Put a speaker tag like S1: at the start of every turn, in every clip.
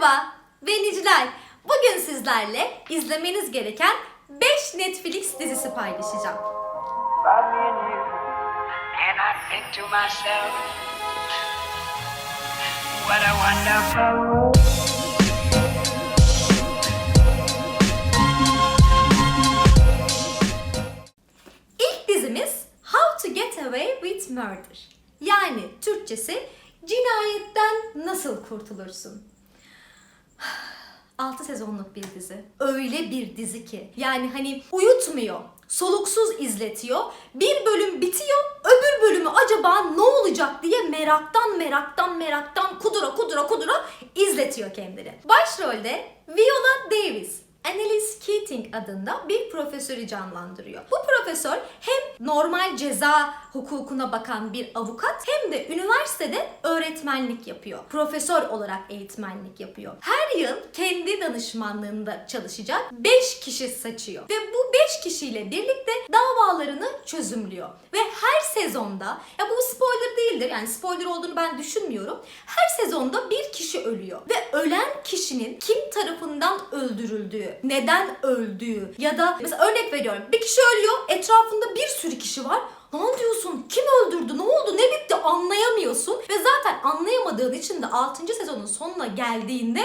S1: Merhaba, ben İclal. Bugün sizlerle izlemeniz gereken 5 Netflix dizisi paylaşacağım. İlk dizimiz How to Get Away with Murder. Yani Türkçesi cinayetten nasıl kurtulursun? 6 sezonluk bir dizi. Öyle bir dizi ki. Yani hani uyutmuyor. Soluksuz izletiyor. Bir bölüm bitiyor. Öbür bölümü acaba ne olacak diye meraktan meraktan meraktan kudura kudura kudura izletiyor kendini. Başrolde Viola Davis. Annalise Keating adında bir profesörü canlandırıyor. Bu profesör hem normal ceza hukukuna bakan bir avukat hem de üniversitede öğretmenlik yapıyor. Profesör olarak eğitmenlik yapıyor. Her yıl kendi danışmanlığında çalışacak 5 kişi seçiyor. Ve bu 5 kişiyle birlikte davalarını çözümlüyor. Ve her sezonda, ya bu spoiler değildir yani spoiler olduğunu ben düşünmüyorum. Her sezonda bir kişi ölüyor. Ve ölen kişinin kim tarafından öldürüldüğü, neden öldüğü ya da mesela örnek veriyorum bir kişi ölüyor etrafında bir sürü kişi var. Lan diyorsun kim öldürdü ne oldu ne bitti anlayamıyorsun ve zaten anlayamadığın için de 6. sezonun sonuna geldiğinde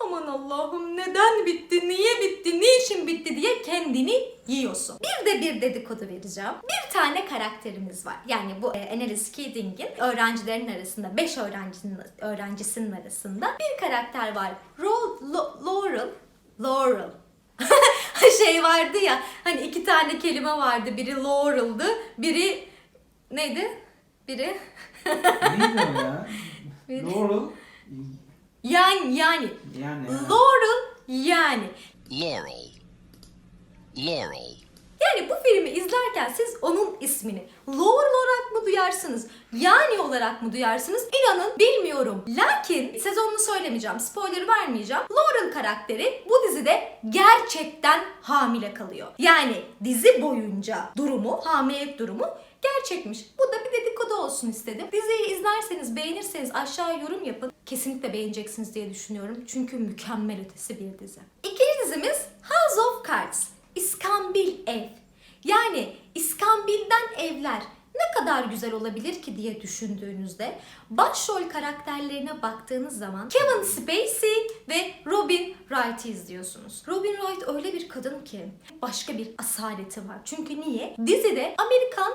S1: aman Allah'ım neden bitti niye bitti niçin bitti diye kendini yiyorsun. Bir de bir dedikodu vereceğim. Bir tane karakterimiz var. Yani bu e, Annalise Keating'in öğrencilerin arasında 5 öğrencinin öğrencisinin arasında bir karakter var. Ro- Lo- Laurel Laurel. şey vardı ya hani iki tane kelime vardı. Biri Laurel'dı. Biri neydi? Biri
S2: Neydi o ya? Laurel
S1: yani yani
S2: yani.
S1: Laurel yani.
S3: Laurel. Laurel.
S1: Yani bu filmi izlerken siz onun ismini Laurel olarak mı duyarsınız? Yani olarak mı duyarsınız? İnanın bilmiyorum. Lakin sezonunu söylemeyeceğim, spoiler vermeyeceğim. Laurel karakteri bu dizide gerçekten hamile kalıyor. Yani dizi boyunca durumu, hamilelik durumu gerçekmiş. Bu da bir dedikodu olsun istedim. Diziyi izlerseniz, beğenirseniz aşağı yorum yapın. Kesinlikle beğeneceksiniz diye düşünüyorum. Çünkü mükemmel ötesi bir dizi. İkinci dizimiz House of Cards. İskambil ev. Yani İskambil'den evler ne kadar güzel olabilir ki diye düşündüğünüzde başrol karakterlerine baktığınız zaman Kevin Spacey ve Robin Wright'ı izliyorsunuz. Robin Wright öyle bir kadın ki başka bir asaleti var. Çünkü niye? Dizide Amerikan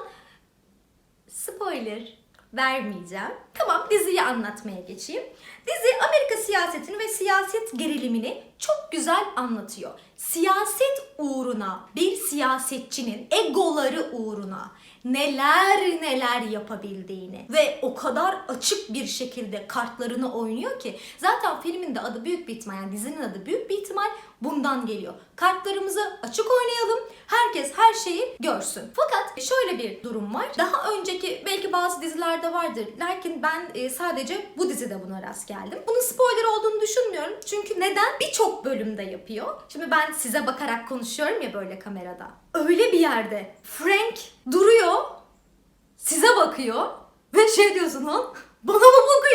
S1: spoiler vermeyeceğim. Tamam diziyi anlatmaya geçeyim. Dizi Amerika siyasetini ve siyaset gerilimini çok güzel anlatıyor. Siyaset uğruna bir siyasetçinin egoları uğruna neler neler yapabildiğini ve o kadar açık bir şekilde kartlarını oynuyor ki zaten filmin de adı büyük bir ihtimal yani dizinin adı büyük bir ihtimal bundan geliyor. Kartlarımızı açık oynayalım. Herkes her şeyi görsün. Fakat şöyle bir durum var. Daha önceki belki bazı dizilerde vardır. Lakin ben e, sadece bu dizide buna rast geldim. Bunun spoiler olduğunu düşünmüyorum. Çünkü neden? Birçok bölümde yapıyor. Şimdi ben size bakarak konuşuyorum ya böyle kamerada. Öyle bir yerde Frank duruyor, size bakıyor ve şey diyorsun lan bana mı bakıyor?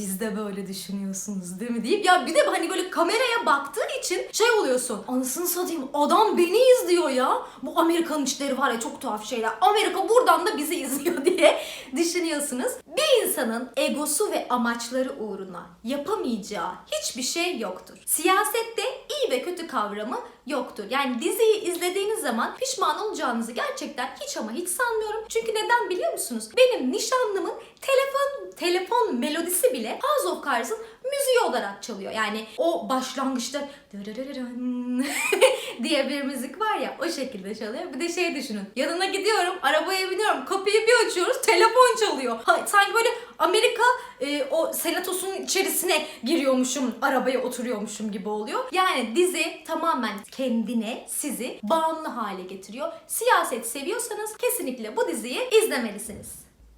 S1: Siz de böyle düşünüyorsunuz değil mi deyip ya bir de hani böyle kameraya baktığın için şey oluyorsun. Anasını satayım adam beni izliyor ya. Bu Amerikan işleri var ya çok tuhaf şeyler. Amerika buradan da bizi izliyor diye düşünüyorsunuz. Bir insanın egosu ve amaçları uğruna yapamayacağı hiçbir şey yoktur. Siyasette iyi ve kötü kavramı yoktur. Yani diziyi izlediğiniz zaman pişman olacağınızı gerçekten hiç ama hiç sanmıyorum. Çünkü neden biliyor musunuz? Benim nişanlımın telefon telefon melodisi bile House of Cards'ın müziği olarak çalıyor. Yani o başlangıçta diye bir müzik var ya o şekilde çalıyor. Bir de şey düşünün. Yanına gidiyorum, arabaya biniyorum, kapıyı bir açıyoruz, telefon çalıyor. Ha, sanki böyle Amerika e, o senatosunun içerisine giriyormuşum, arabaya oturuyormuşum gibi oluyor. Yani dizi tamamen kendine sizi bağımlı hale getiriyor. Siyaset seviyorsanız kesinlikle bu diziyi izlemelisiniz.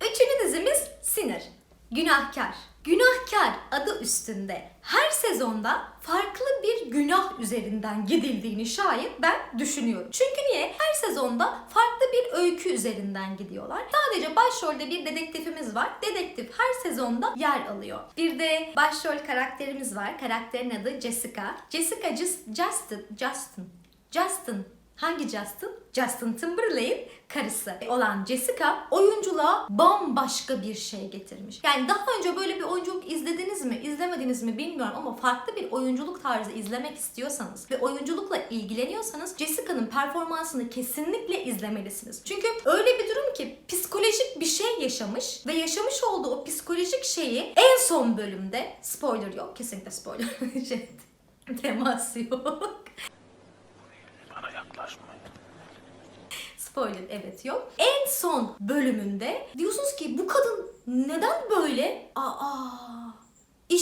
S1: Üçüncü dizimiz Sinner. Günahkar. Günahkar adı üstünde her sezonda farklı bir günah üzerinden gidildiğini şayet ben düşünüyorum. Çünkü niye? Her sezonda farklı bir öykü üzerinden gidiyorlar. Sadece başrolde bir dedektifimiz var. Dedektif her sezonda yer alıyor. Bir de başrol karakterimiz var. Karakterin adı Jessica. Jessica Just- Justin, Justin, Justin Hangi Justin? Justin Timberlake'in karısı olan Jessica oyunculuğa bambaşka bir şey getirmiş. Yani daha önce böyle bir oyunculuk izlediniz mi, izlemediniz mi bilmiyorum ama farklı bir oyunculuk tarzı izlemek istiyorsanız ve oyunculukla ilgileniyorsanız Jessica'nın performansını kesinlikle izlemelisiniz. Çünkü öyle bir durum ki psikolojik bir şey yaşamış ve yaşamış olduğu o psikolojik şeyi en son bölümde spoiler yok kesinlikle spoiler şey, teması yok. Spoiler evet yok. En son bölümünde diyorsunuz ki bu kadın neden böyle? Aa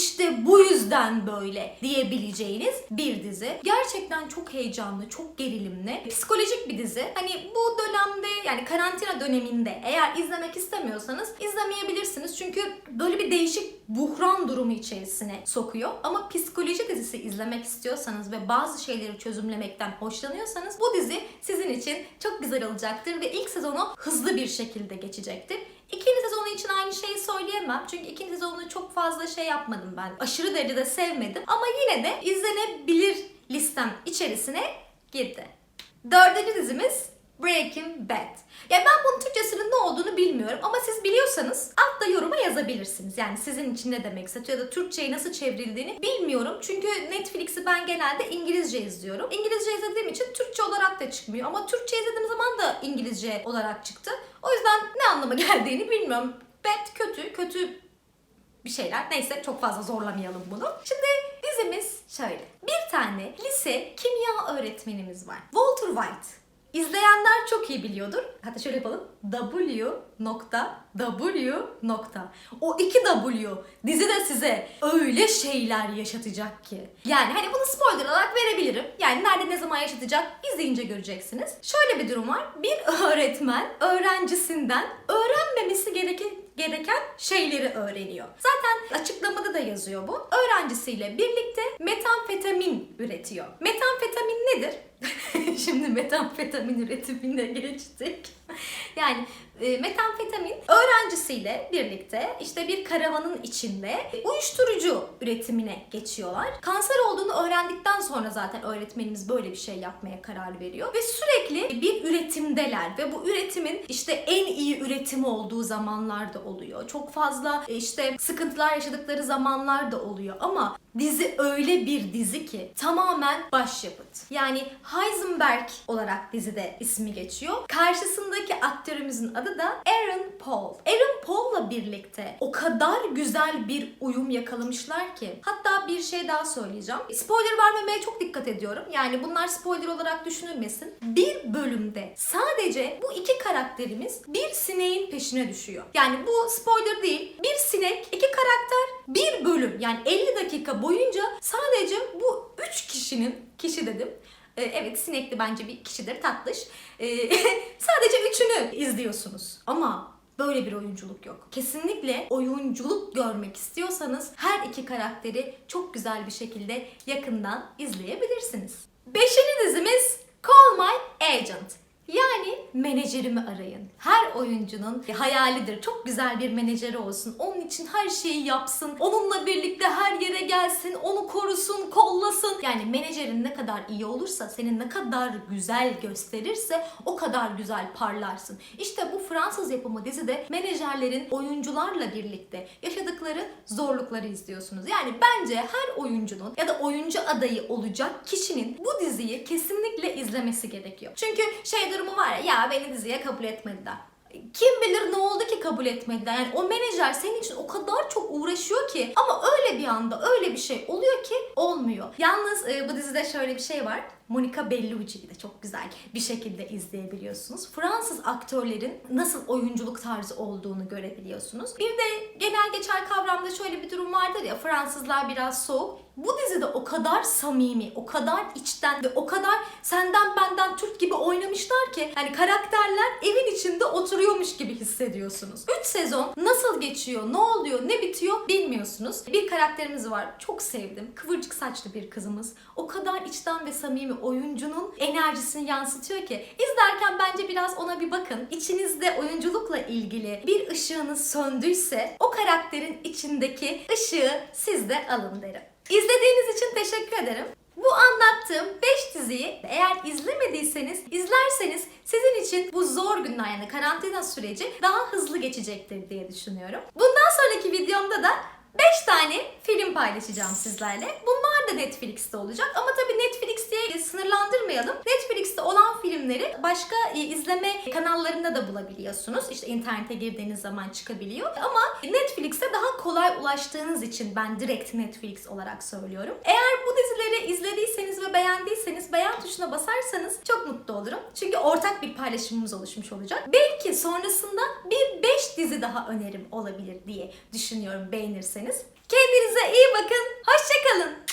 S1: işte bu yüzden böyle diyebileceğiniz bir dizi. Gerçekten çok heyecanlı, çok gerilimli. Psikolojik bir dizi. Hani bu dönemde yani karantina döneminde eğer izlemek istemiyorsanız izlemeyebilirsiniz. Çünkü böyle bir değişik buhran durumu içerisine sokuyor. Ama psikoloji dizisi izlemek istiyorsanız ve bazı şeyleri çözümlemekten hoşlanıyorsanız bu dizi sizin için çok güzel olacaktır ve ilk sezonu hızlı bir şekilde geçecektir. İçin aynı şeyi söyleyemem. Çünkü ikinci sezonunu çok fazla şey yapmadım ben. Aşırı derecede sevmedim. Ama yine de izlenebilir listem içerisine girdi. Dördüncü dizimiz Breaking Bad. Ya ben bunun Türkçesinin ne olduğunu bilmiyorum ama siz biliyorsanız altta yoruma yazabilirsiniz. Yani sizin için ne demekse ya da Türkçe'ye nasıl çevrildiğini bilmiyorum. Çünkü Netflix'i ben genelde İngilizce izliyorum. İngilizce izlediğim için Türkçe olarak da çıkmıyor. Ama Türkçe izlediğim zaman da İngilizce olarak çıktı. O yüzden ne anlama geldiğini bilmiyorum. Bad kötü, kötü bir şeyler. Neyse çok fazla zorlamayalım bunu. Şimdi dizimiz şöyle. Bir tane lise kimya öğretmenimiz var. Walter White. İzleyenler çok iyi biliyordur. Hatta şöyle yapalım. W nokta W nokta. O iki W dizide size öyle şeyler yaşatacak ki. Yani hani bunu spoiler olarak verebilirim. Yani nerede ne zaman yaşatacak izleyince göreceksiniz. Şöyle bir durum var. Bir öğretmen öğrencisinden öğrenmemesi gereken gereken şeyleri öğreniyor. Zaten açıklamada da yazıyor bu. Öğrencisiyle birlikte metamfetamin üretiyor. Metamfetamin nedir? Şimdi metamfetamin üretimine geçtik. yani e, metamfetamin öğrencisiyle birlikte işte bir karavanın içinde uyuşturucu üretimine geçiyorlar. Kanser olduğunu öğrendikten sonra zaten öğretmenimiz böyle bir şey yapmaya karar veriyor. Ve sürekli bir üretimdeler ve bu üretimin işte en iyi üretimi olduğu zamanlar da oluyor. Çok fazla e, işte sıkıntılar yaşadıkları zamanlar da oluyor ama dizi öyle bir dizi ki tamamen başyapıt. Yani Heisenberg olarak dizide ismi geçiyor. Karşısındaki aktörümüzün adı da Aaron Paul. Aaron Paul'la birlikte o kadar güzel bir uyum yakalamışlar ki. Hatta bir şey daha söyleyeceğim. Spoiler vermemeye çok dikkat ediyorum. Yani bunlar spoiler olarak düşünülmesin. Bir bölümde sadece bu iki karakterimiz bir sineğin peşine düşüyor. Yani bu spoiler değil. Bir sinek, iki karakter, bir bölüm. Yani 50 dakika boyunca sadece bu üç kişinin, kişi dedim, ee, Evet sinekli bence bir kişidir tatlış. Ee, sadece üçünü izliyorsunuz. Ama böyle bir oyunculuk yok. Kesinlikle oyunculuk görmek istiyorsanız her iki karakteri çok güzel bir şekilde yakından izleyebilirsiniz. Beşinci dizimiz Call My Agent. Yani menajerimi arayın. Her oyuncunun hayalidir. Çok güzel bir menajeri olsun. Onun için her şeyi yapsın. Onunla birlikte her yere gelsin. Onu korusun, kollasın. Yani menajerin ne kadar iyi olursa, seni ne kadar güzel gösterirse o kadar güzel parlarsın. İşte bu Fransız yapımı dizide menajerlerin oyuncularla birlikte yaşadıkları zorlukları izliyorsunuz. Yani bence her oyuncunun ya da oyuncu adayı olacak kişinin bu diziyi kesinlikle izlemesi gerekiyor. Çünkü şey durumu var ya, ya beni diziye kabul etmediler. Kim bilir ne oldu ki kabul etmediler. Yani o menajer senin için o kadar çok uğraşıyor ki ama öyle bir anda öyle bir şey oluyor ki olmuyor. Yalnız e, bu dizide şöyle bir şey var. Monica Bellucci'yi de çok güzel bir şekilde izleyebiliyorsunuz. Fransız aktörlerin nasıl oyunculuk tarzı olduğunu görebiliyorsunuz. Bir de genel geçer kavramda şöyle bir durum vardır ya Fransızlar biraz soğuk. Bu dizide o kadar samimi, o kadar içten ve o kadar senden benden Türk gibi oynamışlar ki hani karakterler evin içinde oturuyormuş gibi hissediyorsunuz. 3 sezon nasıl geçiyor, ne oluyor, ne bitiyor bilmiyorsunuz. Bir karakterimiz var. Çok sevdim. Kıvırcık saçlı bir kızımız. O kadar içten ve samimi oyuncunun enerjisini yansıtıyor ki izlerken bence biraz ona bir bakın. İçinizde oyunculukla ilgili bir ışığınız söndüyse o karakterin içindeki ışığı siz de alın derim. İzlediğiniz için teşekkür ederim. Bu anlattığım 5 diziyi eğer izlemediyseniz, izlerseniz sizin için bu zor günler yani karantina süreci daha hızlı geçecektir diye düşünüyorum. Bundan sonraki videomda da 5 tane film paylaşacağım sizlerle. Bunlar da Netflix'te olacak ama tabii Netflix diye sınırlandırmayalım. Netflix'te olan filmleri başka e, izleme kanallarında da bulabiliyorsunuz. İşte internete girdiğiniz zaman çıkabiliyor. Ama Netflix'e daha kolay ulaştığınız için ben direkt Netflix olarak söylüyorum. Eğer bu dizileri izlediyseniz ve beğendiyseniz beğen tuşuna basarsanız çok mutlu olurum. Çünkü ortak bir paylaşımımız oluşmuş olacak. Belki sonrasında bir 5 dizi daha önerim olabilir diye düşünüyorum beğenirseniz. Kendinize iyi bakın. Hoşçakalın.